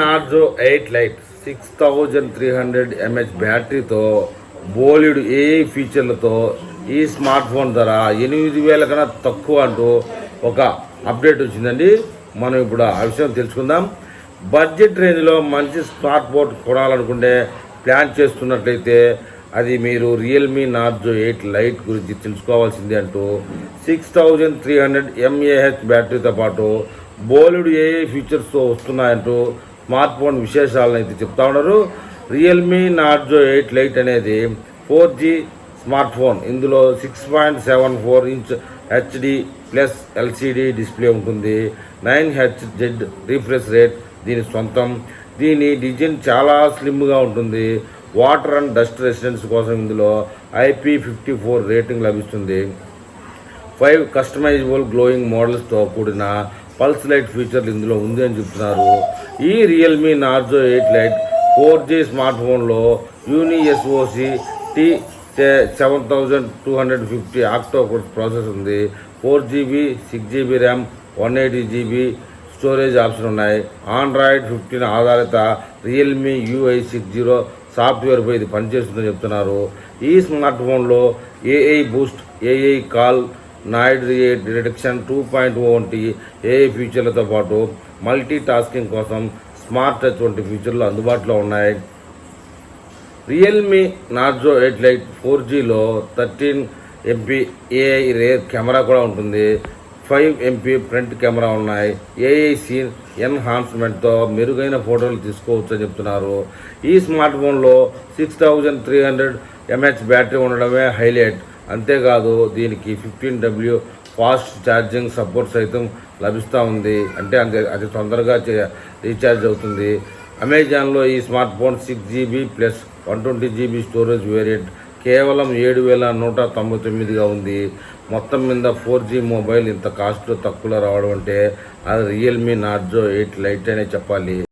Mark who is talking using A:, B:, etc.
A: Narzo eight lite six thousand three hundred M H బ్యాటరీతో బోలెడు ఏ ఫీచర్లతో ఈ స్మార్ట్ ఫోన్ ధర ఎనిమిది వేల కన్నా తక్కువ అంటూ ఒక అప్డేట్ వచ్చిందండి. మనం ఇప్పుడు ఆ విషయం తెలుసుకుందాం. బడ్జెట్ రేంజ్లో మంచి స్మార్ట్ ఫోన్ కొనాలనుకుంటే ప్లాన్ చేస్తున్నట్లయితే అది మీరు రియల్మీ నార్జో ఎయిట్ లైట్ గురించి తెలుసుకోవాల్సిందే అంటూ six thousand three hundred M A H బ్యాటరీతో పాటు బోలెడు ఏ ఫీచర్స్తో వస్తున్నాయంటూ స్మార్ట్ ఫోన్ విశేషాలను అయితే చెప్తా ఉన్నారు. రియల్మీ నార్జో ఎయిట్ లైట్ అనేది ఫోర్ జీ స్మార్ట్ ఫోన్. ఇందులో six point seven four inch HD plus LCD display ఉంటుంది. Nine H Z refresh rate దీని సొంతం దీని డిజైన్ చాలా స్లిమ్గా ఉంటుంది. వాటర్ అండ్ డస్ట్ రెసిడెన్స్ కోసం ఇందులో ఐపీ ఫిఫ్టీ ఫోర్ రేటింగ్ లభిస్తుంది. ఫైవ్ కస్టమైజబుల్ గ్లోయింగ్ మోడల్స్తో కూడిన పల్స్ లైట్ ఫీచర్లు ఇందులో ఉంది అని చెప్తున్నారు. ఈ Realme Narzo eight lite four G smart ఫోన్లో UNISOC T T seven thousand two hundred fifty octo process ఉంది. Four GB six GB RAM one eighty GB storage option ఉన్నాయి. ఆండ్రాయిడ్ ఫిఫ్టీన్ ఆధారిత రియల్మీ యూఐ సిక్స్ జీరో సాఫ్ట్వేర్పై ఇది పనిచేస్తుందని చెప్తున్నారు. ఈ smart ఫోన్లో AI boost AI call నాయిడ్ deduction two point O వంటి ఏఐ ఫీచర్లతో పాటు మల్టీ టాస్కింగ్ కోసం స్మార్ట్ టచ్ వంటి ఫీచర్లు అందుబాటులో ఉన్నాయి. Realme Narzo eight lite four జీలో thirteen MP AI rear camera కూడా ఉంటుంది. ఫైవ్ ఎంపీ ఫ్రంట్ కెమెరా ఉన్నాయి. ఏఐ సీన్ ఎన్హాన్స్మెంట్తో మెరుగైన ఫోటోలు తీసుకోవచ్చు అని చెప్తున్నారు. ఈ స్మార్ట్ ఫోన్లో six thousand three hundred M H battery ఉండడమే హైలైట్. అంతేకాదు దీనికి fifteen W fast charging support సైతం లభిస్తూ ఉంది. అంటే అంతే అది తొందరగా చే- రీఛార్జ్ అవుతుంది. అమెజాన్లో ఈ smart phone six GB plus one twenty GB storage variant కేవలం ఏడు వేల నూట తొంభై తొమ్మిదిగా ఉంది. మొత్తం మీద ఫోర్ జీ మొబైల్ ఇంత కాస్ట్లో తక్కువలో రావడం అంటే అది రియల్మీ నార్జో ఎయిట్ లైట్ అనే చెప్పాలి.